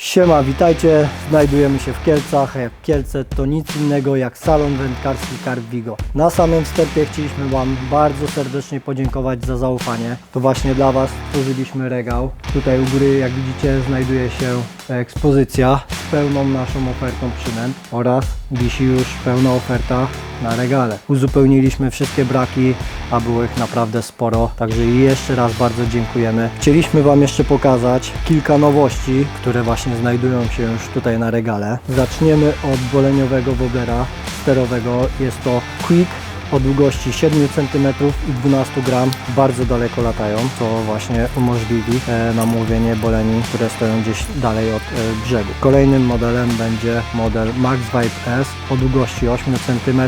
Siema, witajcie. Znajdujemy się w Kielcach. Jak Kielce to nic innego jak salon wędkarski Carp Vigo. Na samym wstępie chcieliśmy Wam bardzo serdecznie podziękować za zaufanie. To właśnie dla Was stworzyliśmy regał. Tutaj u góry, jak widzicie, znajduje się ekspozycja pełną naszą ofertą przynęt oraz wisi już pełna oferta na regale. Uzupełniliśmy wszystkie braki, a było ich naprawdę sporo, także jeszcze raz bardzo dziękujemy. Chcieliśmy Wam jeszcze pokazać kilka nowości, które właśnie znajdują się już tutaj na regale. Zaczniemy od boleniowego woblera sterowego. Jest to Quick o długości 7 cm i 12 gram bardzo daleko latają, co właśnie umożliwi e, nam łowienie boleni, które stoją gdzieś dalej od e, brzegu. Kolejnym modelem będzie model Max Vibe S o długości 8 cm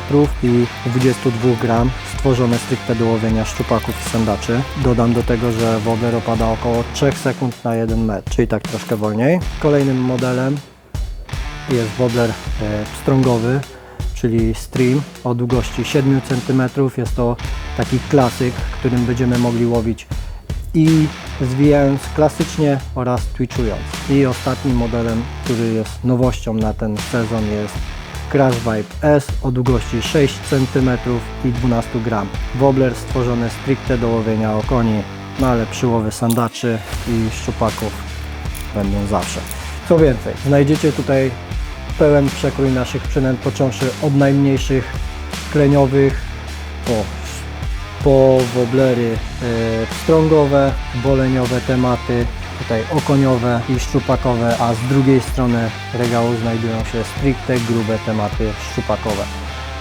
i 22 gram, stworzone stricte do łowienia szczupaków i sandaczy. Dodam do tego, że wobbler opada około 3 sekund na 1 metr, czyli tak troszkę wolniej. Kolejnym modelem jest wobbler e, pstrągowy, czyli stream o długości 7 cm. Jest to taki klasyk, którym będziemy mogli łowić i zwijając klasycznie oraz twitchując. I ostatnim modelem, który jest nowością na ten sezon jest Crash Vibe S o długości 6 cm i 12 gram. Wobbler stworzony stricte do łowienia okoni, no ale przy łowie sandaczy i szczupaków będą zawsze. Co więcej, znajdziecie tutaj pełen przekrój naszych przynęt, począwszy od najmniejszych kleniowych po, po woblery e, pstrągowe, boleniowe tematy, tutaj okoniowe i szczupakowe, a z drugiej strony regału znajdują się stricte grube tematy szczupakowe.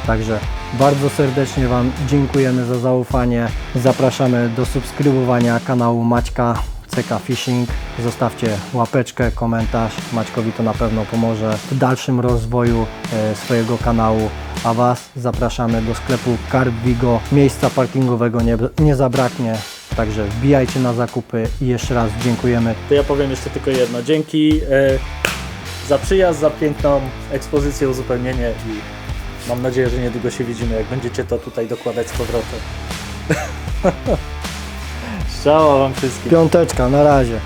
Także bardzo serdecznie Wam dziękujemy za zaufanie. Zapraszamy do subskrybowania kanału Maćka CK Fishing. Zostawcie łapeczkę, komentarz. Maćkowi to na pewno pomoże w dalszym rozwoju e, swojego kanału. A Was zapraszamy do sklepu Carp Vigo. Miejsca parkingowego nie, nie zabraknie. Także wbijajcie na zakupy i jeszcze raz dziękujemy. To ja powiem jeszcze tylko jedno. Dzięki e, za przyjazd, za piękną ekspozycję, uzupełnienie i mam nadzieję, że niedługo się widzimy, jak będziecie to tutaj dokładać z powrotem. Strzała Wam wszystkim. Piąteczka, na razie.